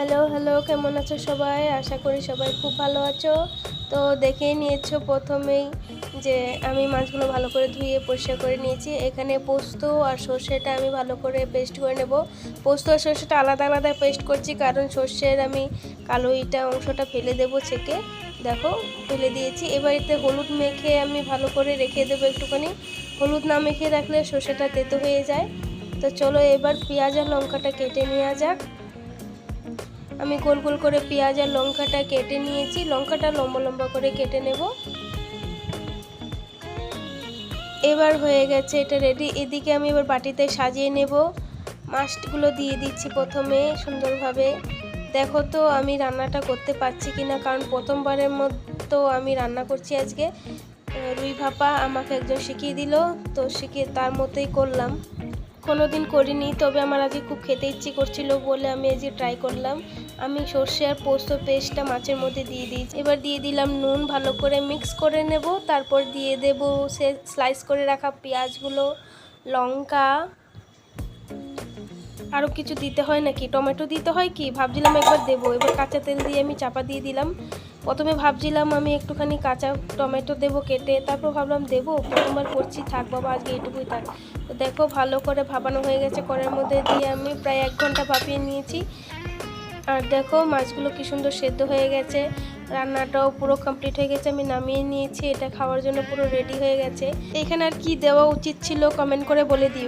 Hello hello, কেমন আছো সবাই? আশা করি সবাই খুব ভালো আছো। তো দেখেই নিয়েছো প্রথমেই যে আমি মাছগুলো ভালো করে ধুয়ে পরিষ্কার করে নিয়েছি। এখানে পোস্ত আর সর্ষেটা আমি ভালো করে পেস্ট করে নেব। পোস্ত আর সর্ষেটা আলাদা আলাদা পেস্ট করছি, কারণ সর্ষের আমি কালো ইটা অংশটা ফেলে দেবো ছেঁকে। দেখো, ফেলে দিয়েছি। এবার এতে হলুদ মেখে আমি ভালো করে রেখে দেবো একটুখানি। হলুদ না মেখে রাখলে সর্ষেটা তেতো হয়ে যায়। তো চলো এবার পেঁয়াজ আর লঙ্কাটা কেটে নেওয়া যাক। আমি গোল গোল করে পেঁয়াজ আর লঙ্কাটা কেটে নিয়েছি। লঙ্কাটা লম্বা লম্বা করে কেটে নেব। এবার হয়ে গেছে এটা রেডি এদিকে আমি এবার বাটিতে সাজিয়ে নেব। মাছগুলো দিয়ে দিচ্ছি প্রথমে সুন্দরভাবে। দেখো তো আমি রান্নাটা করতে পারছি কিনা, কারণ প্রথমবারের মতো আমি রান্না করছি আজকে। রুই ভাপা আমাকে একজন শিখিয়ে দিল, তো শিখিয়ে তার মতোই করলাম। কোনো দিন করিনি, তবে আমার আজকে খুব খেতে ইচ্ছে করছিল বলে আমি আজকে ট্রাই করলাম। আমি সর্ষে আর পোস্ত পেস্টটা মাছের মধ্যে দিয়ে দিয়েছি। এবার দিয়ে দিলাম নুন, ভালো করে মিক্স করে নেব। তারপর দিয়ে দেব সে স্লাইস করে রাখা পেঁয়াজগুলো, লঙ্কা। আরও কিছু দিতে হয় নাকি? টমেটো দিতে হয় কি? ভাবছিলাম একবার দেবো। এবার কাঁচা তেল দিয়ে আমি চাপা দিয়ে দিলাম। প্রথমে ভাবছিলাম আমি একটুখানি কাঁচা টমেটো দেবো কেটে, তারপর ভাবলাম দেবো, প্রথমবার করছি, থাক বাবা, আজকে এটুকুই থাক। তো দেখো, ভালো করে ভাবানো হয়ে গেছে কড়ার মধ্যে দিয়ে আমি প্রায় এক ঘণ্টা ভাপিয়ে নিয়েছি। আর দেখো, মাছগুলো কি সুন্দর সেদ্ধ হয়ে গেছে, রান্নাটাও পুরো কমপ্লিট হয়ে গেছে, আমি নামিয়ে নিয়েছি, এটা খাওয়ার জন্য পুরো রেডি হয়ে গেছে। এখানে আর কি দেওয়া উচিত ছিল কমেন্ট করে বলে দিও।